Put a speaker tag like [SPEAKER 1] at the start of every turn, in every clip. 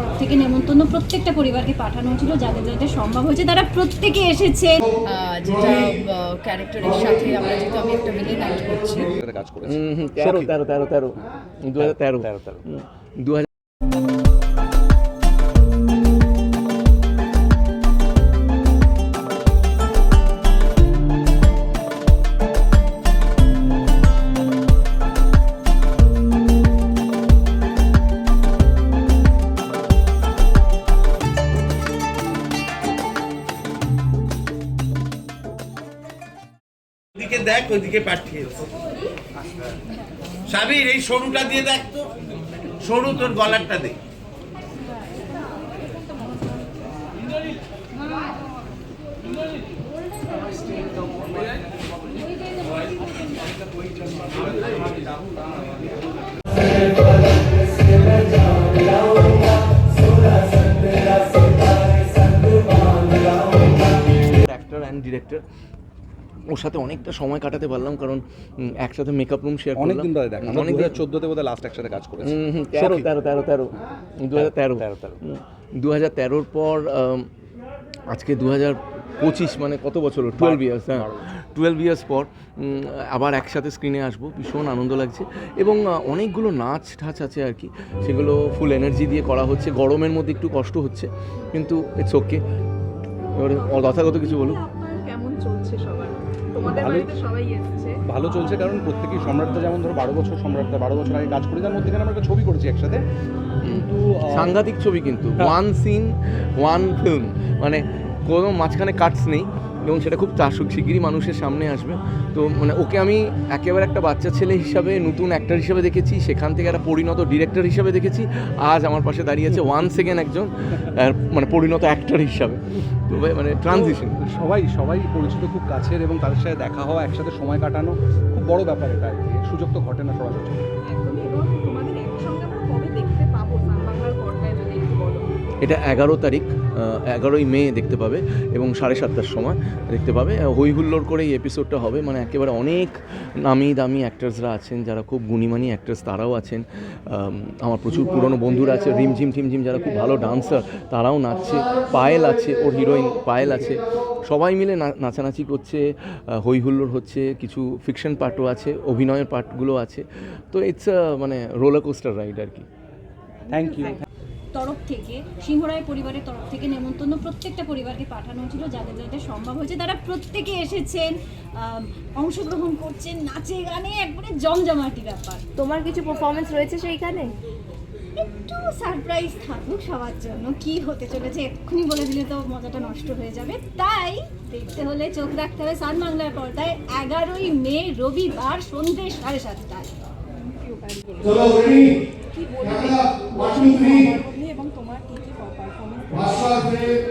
[SPEAKER 1] তরফ থেকে নেমন্তন্ন প্রত্যেকটা পরিবারকে পাঠানো হয়েছিল যাদের যাদের সম্ভব হয়েছে তারা প্রত্যেকে এসেছে।
[SPEAKER 2] আহ, যেটা ক্যারেক্টারের সাথে আমরা যেহেতু আমি একটা মিলে অ্যাক্ট করছি।
[SPEAKER 3] কাজ করেছে।
[SPEAKER 4] তেরো তেরো তেরো। তেরো দু হাজার তেরো।
[SPEAKER 3] তেরো তেরো।
[SPEAKER 4] দু হাজার
[SPEAKER 5] ওদিকে দেখ, ওদিকে পাঠিয়েছে সাবির, এই সরুটা দিয়ে দেখ তো। সরু তোর গলারটা
[SPEAKER 4] দেখ ডিরেক্টর ওর সাথে অনেকটা সময় কাটাতে পারলাম কারণ একসাথে মেকআপ রুম শেয়ার
[SPEAKER 3] অনেক দিন ধরে দেখা
[SPEAKER 4] অনেক
[SPEAKER 3] হাজার চোদ্দোতে বোধহয় লাস্ট একসাথে কাজ করেছি।
[SPEAKER 4] তেরো। তেরো তেরো তেরো দু হাজার তেরো।
[SPEAKER 3] তেরো, তেরো।
[SPEAKER 4] দু হাজার তেরোর পর আজকে দু হাজার পঁচিশ মানে কত বছর টুয়েলভ ইয়ার্স হ্যাঁ। টুয়েলভ ইয়ার্স পর আবার একসাথে স্ক্রিনে আসব ভীষণ আনন্দ লাগছে। এবং অনেকগুলো নাচ ঠাচ আছে আর কি সেগুলো ফুল এনার্জি দিয়ে করা হচ্ছে গরমের মধ্যে একটু কষ্ট হচ্ছে কিন্তু ইটস ওকে এবারে যথাগত কিছু বলুন?
[SPEAKER 2] কেমন চলছে সবার তোমাদের বাড়িতে সবাই এসেছে।
[SPEAKER 3] ভালো চলছে কারণ প্রত্যেকেই সম্রাটটা যেমন ধরো বারো বছর সম্রাটটা বারো বছর আগে কাজ করে তার মধ্যে আমরা একটা ছবি করেছি একসাথে। কিন্তু
[SPEAKER 4] সাংঘাতিক ছবি কিন্তু। ওয়ান সিন ওয়ান ফিল্ম মানে কোনো মাঝখানে কাটস নেই। এবং সেটা খুব চাষুক শিগগিরই মানুষের সামনে আসবে। তো মানে ওকে আমি একেবারে একটা বাচ্চা ছেলে হিসাবে, নতুন অ্যাক্টর হিসাবে দেখেছি, সেখান থেকে একটা পরিণত ডিরেক্টর হিসাবে দেখেছি। আজ আমার পাশে দাঁড়িয়ে আছে ওয়ান সেকেন্ড একজন মানে পরিণত অ্যাক্টর হিসাবে। তো মানে ট্রানজিশন
[SPEAKER 3] সবাই সবাই পরিচিত খুব কাছের এবং তাদের সাথে দেখা হওয়া, একসাথে সময় কাটানো খুব বড় ব্যাপার এটা সুযোগ তো ঘটে না সরাসরি
[SPEAKER 4] এটা এগারো তারিখ এগারোই মে দেখতে পাবে এবং সাড়ে সাতটার সময় দেখতে পাবে। হই হুল্লোড় করে এই এপিসোডটা হবে। মানে একেবারে অনেক নামি দামি অ্যাক্টার্সরা আছেন, যারা খুব গুণীমানী অ্যাক্টার্স তারাও আছেন। আমার প্রচুর পুরনো বন্ধুরা আছে রিমঝিম টিমঝিম যারা খুব ভালো ডান্সার তারাও নাচছে। পায়েল আছে, ওর হিরোইন পায়েল আছে। সবাই মিলে না- নাচানাচি করছে হই হুল্লোড় হচ্ছে, কিছু ফিকশন পার্টও আছে, অভিনয়ের পার্টগুলো আছে। তো ইটস মানে রোলার কোস্টার রাইড আর কি।
[SPEAKER 3] থ্যাংক ইউ
[SPEAKER 1] তরফ থেকে সিংহরায় পরিবারের তরফ থেকে নেমন্তন্ন প্রত্যেকটা পরিবারকে পাঠানো হয়েছিল যাদের যাদের সম্ভব হয়েছে। তারা প্রত্যেকে এসেছেন অংশগ্রহণ করছেন নাচে গানে একবারে জমজমাটি ব্যাপার।
[SPEAKER 6] তোমার কিছু পারফরমেন্স রয়েছে সেইখানে?
[SPEAKER 1] একটু সারপ্রাইজ থাকুক সবার জন্য কি হতে চলেছে এক্ষুনি বলে দিলে তো মজাটা নষ্ট হয়ে যাবে। তাই দেখতে হলে চোখ রাখতে হবে সান বাংলার পর্দায় এগারোই মে রবিবার সন্ধ্যে সাড়ে সাতটায়।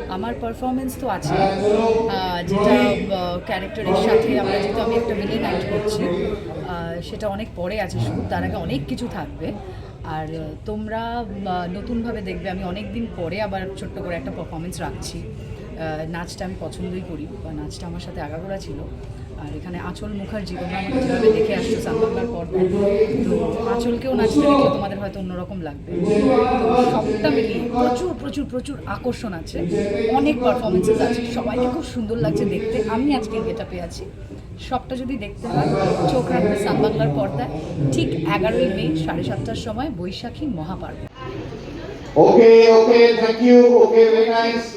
[SPEAKER 2] আমার পারফরমেন্স তো আছে। আহ, যেটা ক্যারেক্টারের সাথে আমরা যেহেতু আমি একটা ভিলেন অ্যাক্ট করছি সেটা অনেক পরে আছে শুধু তার আগে অনেক কিছু থাকবে। আর তোমরা নতুনভাবে দেখবে আমি অনেক দিন পরে আবার ছোট্ট করে একটা পারফরমেন্স রাখছি। নাচটা আমি পছন্দই করি বা নাচটা আমার সাথে আগাগোড়া ছিল। আর এখানে আঁচল মুখার্জি তোমরা যেভাবে দেখে আসছো সানবাংলার পর্দায় তো আঁচলকেও নাচতে দেখলে তোমাদের হয়তো অন্যরকম লাগবে। তো সবটা মিলিয়ে প্রচুর প্রচুর প্রচুর আকর্ষণ আছে। অনেক পারফরমেন্সেস আছে। সবাইকে খুব সুন্দর লাগছে দেখতে। আমি আজকে গেটা পেয়ে আছি। সবটা যদি দেখতে হয় চোখ রাখবে সানবাংলার পর্দায়। ঠিক এগারোই মে সাড়ে সাতটার সময় Baishakhi মহাপার্ব
[SPEAKER 7] Okay, okay, thank you. Okay, very nice.